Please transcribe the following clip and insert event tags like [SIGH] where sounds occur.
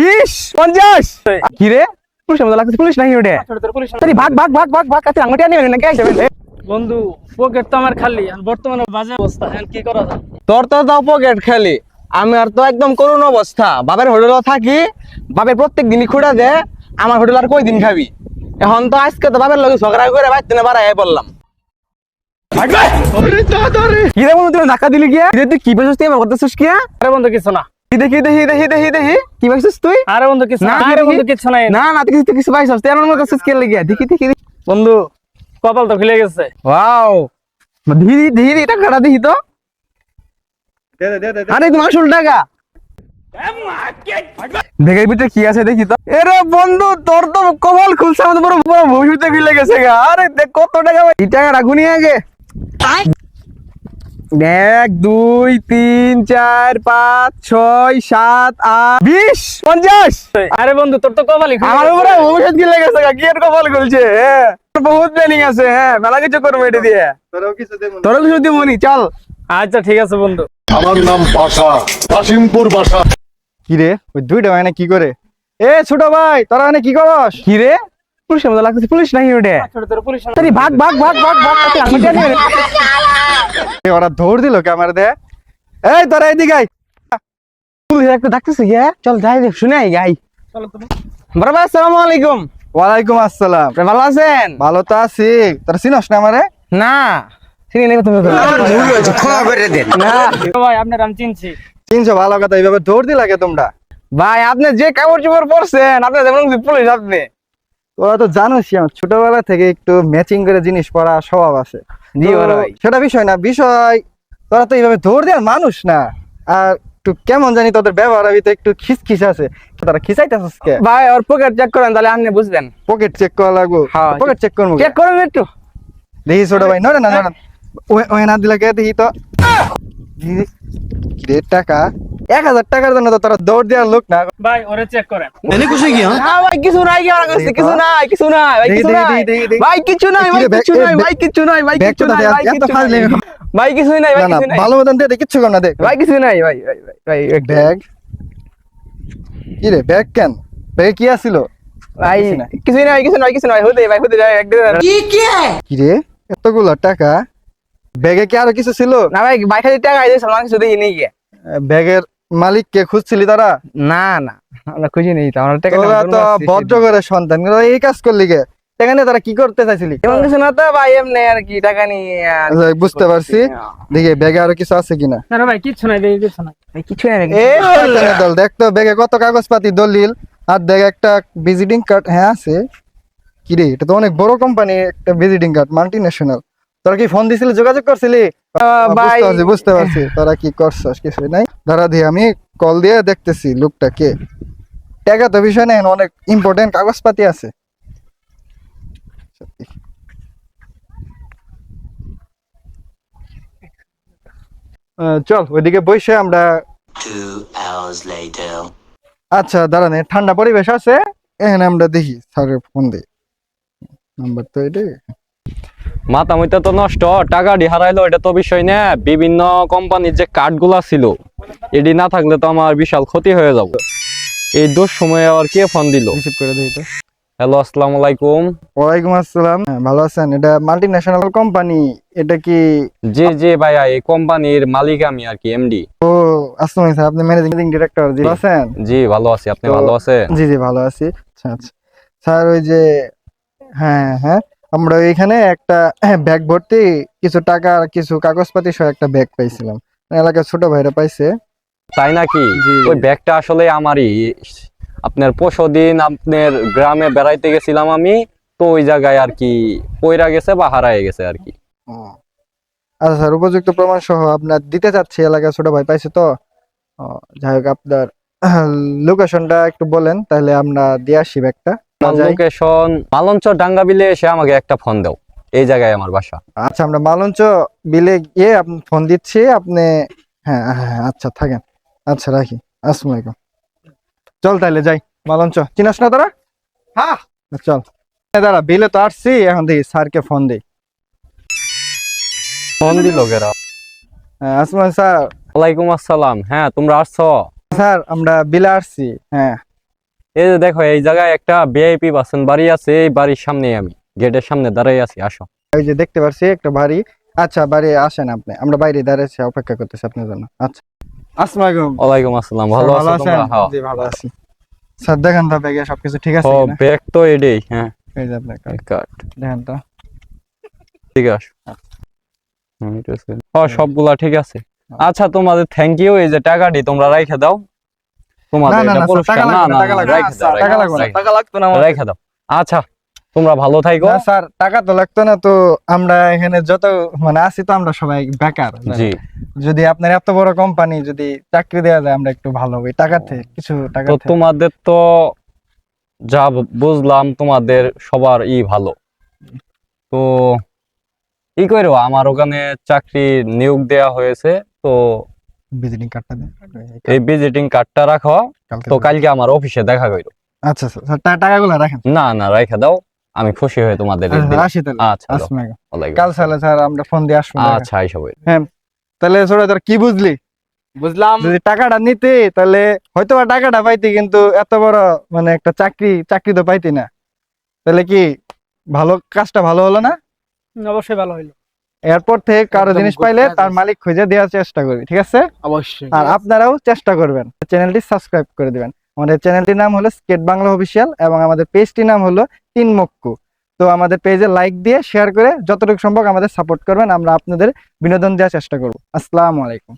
বিশ পঞ্চাশ। কি রে পুলিশের মতো লাগছে পুলিশ নাকি ওটা? ভাগ ভাগ ভাগ ভাগ ভাগ কাছে আঙুটি আনিবেন নাকি? বন্ধু পকেট তো আমার খালি। আর বর্তমানে বাজে অবস্থা কি করা যায়? তোর তো তাও পকেট খালি। আমি আর তো একদম করুণ অবস্থা। বাপের হোটেলে থাকি বাপের প্রত্যেক দিনই খুঁড়া দে আমার হোটেল আর কই দিন খাবি? এখন তো আজকে তো বাপের লগে ঝগড়া করে বাইতে না বাড়াই বললাম কি রে। বন্ধু ধাক্কা দিলি গিয়া তুই কি পেছিস তুই আমার করতেছিস কি? আরে বন্ধু কিছু না। দেখি দেখি দেখি দেখি দেখি। কি পাইছিস তুই? আরে বন্ধু কিছু না, না আরে বন্ধু কিছু নাই। না না তুই কিছু পাইছিস? আমার লাগিয়া দেখি দেখি বন্ধু কপাল তো খুলে গেছে। ওয়াও। ধীরে ধীরে এটা কাটা দেখি তো। আরে তোমার ষোলো টাকা দেখে ভিতরে কি আছে দেখি তো। এরে বন্ধু তোর তো কপাল খুলছে আমাদের পুরো ভবিষ্যতে খুলে গেছে গা। আরে দেখ কত টাকা এই টাকাটা গুনি আগে। এক দুই তিন চার পাঁচ ছয় সাত আট বিশ পঞ্চাশ। আরে বন্ধু তোর তো কপালই খুলে আমার গেছে। উপরে ভবিষ্যৎ কি এর কপাল খুলছে হ্যাঁ বহুত প্ল্যানিং আছে হ্যাঁ মেলা কিছু করব এটা দিয়ে। তোরও কিছু দিব নি চল। আচ্ছা ঠিক আছে বন্ধু। আমার নাম বাসা কাশিমপুর বাসা। কি রে? ওই দুইটা মানে কি করে? এ ছোট ভাই তোরা মানে কি করস? কি রে? পুলিশের মতো লাগতেছে পুলিশ নাকি ওটা তারি ভাগ ভাগ ভাগ ভাগ ভাগ ওরা দৌড় দিল ক্যামেরা দে এই তোরা এদিকে আয়। পুলিশ একটা ডাকতেছে গিয়া চল যাই রে শুনে আই গাই চলো তুমি বরাবর আসসালামু আলাইকুম ওয়ালাইকুম আসসালাম ভালো আছেন ভালো তো আছি তোরা চিনস না আমারে না চিনি নেই তুমি তো। না ভাই আপনার আমি চিনছি চিনছো ভালো কথা এইভাবে দৌড় দি লাগে তোমরা ভাই আপনি যে কাপড় চোপড় পরছেন আপনি যেমন পুলিশ আপনি তোরা তো জানোসই আমার ছোটবেলা থেকে একটু ম্যাচিং করে জিনিস পরা স্বভাব আছে। সেটা বিষয় না বিষয় তোরা তো এইভাবে দৌড় দেওয়ার মানুষ না। আর একটু কেমন জানি তোদের ব্যবহার তো একটু খিসখিস আছে। তোরা খিসাইতেছিস কে ভাই ওর পকেট চেক করেন তাহলে আপনি বুঝবেন। পকেট চেক করা লাগবো। হ্যাঁ, পকেট চেক করব। চেক করেন একটু। দেখি ছোট ভাই নড়ে না নড়ে ওই না দিলে কে দেখি তো। রে টাকা। এক হাজার টাকার জন্য তো তোরা দৌড় দেওয়ার লোক না। ভাই ওরে চেক করেন। না ভাই কিছু নাই কি কাছে নাই কিছু নাই ভাই কিছু নাই। ভাই কিছু নাই ভাই কিছু নাই ভাই কিছু নাই ভাই কিছু নাই ভাই কিছু নাই। ভাই কিছু নাই ভাই না না কিছু নাই। ভালো মতন দে, না ভাই কিছু নাই ভাই ভাই ভাই ভাই ব্যাগ কি রে ব্যাগ কেন? ব্যাগে কি আছিল? ভাই কিছু নাই। কিছু নাই কিছু নাই হতে ভাই হতে কি রে এতগুলো টাকা? ব্যাগে কি আরও কিছু ছিল? না ভাই বাইক হাজার টাকা আইছে সালমান কিছু দেখি নেই ব্যাগের মালিক কে খুঁজছিলি তারা? না না আমরা খুঁজি নেই তো আমরা টাকা তো ভদ্র করে সন্তান এই কাজ করলি কে? টাকা তারা কি করতে চাইছিলি? এমন কিছু না তো ভাই এমনি আর কি টাকা নিয়ে আচ্ছা, বুঝতে পারছি। দেখি ব্যাগে আরও কিছু আছে কিনা? না ভাই কিচ্ছু নাই দেখি কিছু নাই। কিছু নাই ভাই, এ কিছু নাই। শয়তানের দল দেখ তো ব্যাগে কত কাগজপাতি দলিল আর দেখ একটা ভিজিটিং কার্ড হ্যাঁ আছে। কি রে এটা তো অনেক বড় কোম্পানি একটা ভিজিটিং কার্ড মাল্টি ন্যাশনাল তোরা কি ফোন দিছিলি যোগাযোগ করছিলি? ভাই বুঝতে পারছি বুঝতে পারছি। তোরা কি করছস কিছু নাই। দাঁড়া দিয়ে আমি কল দিয়ে দেখতেছি লোকটা কে। টাকা তো বিষয় নেই অনেক ইম্পর্টেন্ট কাগজপাতি আছে। আহ, চল ওইদিকে বসে আমরা. আচ্ছা দাঁড়ান এ ঠান্ডা পরিবেশ আছে। এখানে আমরা দেখি স্যারের ফোন দিই নাম্বার তো এটাই। মাথা মইতা তো নষ্ট টাকা ডি হারাইলো এটা তো বিষয় না। বিভিন্ন কোম্পানির যে কার্ডগুলা ছিল এডি না থাকলে তো আমার বিশাল ক্ষতি হয়ে যাব। এই দোষ সময়ে আর কে ফোন দিল? রিসিভ করে দিই তো হ্যালো আসসালামু আলাইকুম। ওয়ালাইকুম আসসালাম। হ্যাঁ, ভালো আছেন? এটা মাল্টি ন্যাশনাল কোম্পানি এটা কি জি জি ভাইয়া এই কোম্পানির মালিক আমি আর কি এমডি ও আসসালাম স্যার আপনি ম্যানেজিং ডিরেক্টর জি জি। আছেন? জি ভালো আছি আপনি ভালো আছেন? জি জি ভালো আছি। আচ্ছা আচ্ছা। স্যার ওই যে হ্যাঁ হ্যাঁ। আমরা এখানে একটা [CLEARS THROAT] ব্যাগ ভর্তি কিছু টাকা আর কিছু কাগজপাতি সহ একটা ব্যাগ পাইছিলাম। এলাকার ছোট ভাইরা পাইছে। তাই নাকি। ওই ব্যাগটা আসলে আমারই। আপনার পরশু দিন আপনার গ্রামে বেড়াইতে গেছিলাম আমি তো ওই জায়গায় আর কি পয়রা গেছে বা হারায় গেছে আর কি। আচ্ছা স্যার উপযুক্ত প্রমাণ সহ আপনার দিতে চাচ্ছি এলাকার ছোট ভাই পাইছে তো। যাই হোক আপনার [CLEARS THROAT] লোকেশনটা একটু বলেন তাহলে আমরা দিয়ে আসি ব্যাগটা। লোকেশন মালঞ্চ ডাঙ্গা বিলে এসে আমাকে একটা ফোন দাও। এই জায়গায় আমার বাসা। আচ্ছা আমরা মালঞ্চ বিলে গিয়ে আপনি ফোন দিচ্ছি আপনি হ্যাঁ হ্যাঁ হ্যাঁ, আচ্ছা থাকেন। আচ্ছা রাখি। আসসালামু আলাইকুম। চল তাহলে যাই মালঞ্চ চিনাস না তোরা? হ্যাঁ। চল। এ দাঁড়া বিলে তো আসছি এখন দেখি স্যারকে ফোন দিই। ফোন দিল কেরা? হ্যাঁ আসসালাম স্যার। ওয়ালাইকুম আসসালাম। হ্যাঁ তোমরা আসছো? স্যার আমরা বিলে আসছি হ্যাঁ। এই যে দেখো এই জায়গায় একটা ভিআইপি বাসন বাড়ি আছে এই বাড়ির সামনেই আমি। গেটের সামনে দাঁড়াই আছি আসো। ওই যে দেখতে পাচ্ছি একটা বাড়ি। আচ্ছা বাড়ি আসেন আপনি। আমরা বাইরে দাঁড়িয়েছি অপেক্ষা করতেছি আপনার জন্য। আচ্ছা। আসসালামু আলাইকুম। ওয়ালাইকুম আসসালাম ভালো আছো তোমরা? হ্যাঁ। জি ভালো আছি। স্যার দেখেন তো ব্যাগে সবকিছু ঠিক আছে ও ব্যাগ তো এডেই হ্যাঁ। এই যে আপনার card, দেখেন তো। ঠিক আছে। হুম, আছে। সবগুলা ঠিক আছে। আচ্ছা তোমাদের থ্যাংক ইউ এই যে টাকাটি তোমরা রাইখে দাও। তোমাদের না, না, এটা পুরস্কার না না, না টাকা লাগবে না, রাইখে দাও স্যার, টাকা লাগবে টাকা লাগতো না দাও, দাও। আচ্ছা তোমরা ভালো থাকো না স্যার টাকা তো লাগতো না তো আমরা এখানে যত মানে আছি তো আমরা সবাই বেকার। জি। যদি আপনার এত বড় কোম্পানি যদি চাকরি দেওয়া যায় আমরা একটু ভালো হই। টাকা থেকে কিছু টাকা তো তোমাদের তো যা বুঝলাম তোমাদের সবার ই ভালো। তো ই করো আমার ওখানে চাকরি নিয়োগ দেয়া হয়েছে তো ভিজিটিং কার্ডটা দেন। এই ভিজিটিং কার্ডটা রাখো তো কালকে আমার অফিসে দেখা করো আচ্ছা স্যার স্যার, টাকাগুলো রাখেন। না না রেখে দাও আমি খুশি হয়ে তোমাদের আচ্ছা, আসি তাহলে। আচ্ছা কাল সালে স্যার আমরা ফোন দিয়ে আসব। আচ্ছা এইসব তাহলে ছোট তোর কি বুঝলি? বুঝলাম। যদি টাকাটা নিতে তাহলে হয়তো বা টাকাটা পাইতি কিন্তু এত বড় মানে একটা চাকরি চাকরি তো পাইতি না। তাহলে কি ভালো কাজটা ভালো হলো না? অবশ্যই ভালো হইল। এরপর থেকে কারও জিনিস পাইলে তার মালিক খুঁজে দেওয়ার চেষ্টা করবি ঠিক আছে? অবশ্যই। আর আপনারাও চেষ্টা করবেন চ্যানেলটি সাবস্ক্রাইব করে দিবেন। আমাদের চ্যানেলটির নাম হলো স্কেট বাংলা অফিসিয়াল এবং আমাদের পেজটির নাম হলো তিন মক্কু তো আমাদের পেজে লাইক দিয়ে শেয়ার করে যতটুকু সম্ভব আমাদের সাপোর্ট করবেন আমরা আপনাদের বিনোদন দেওয়ার চেষ্টা করব। আসসালামু আলাইকুম।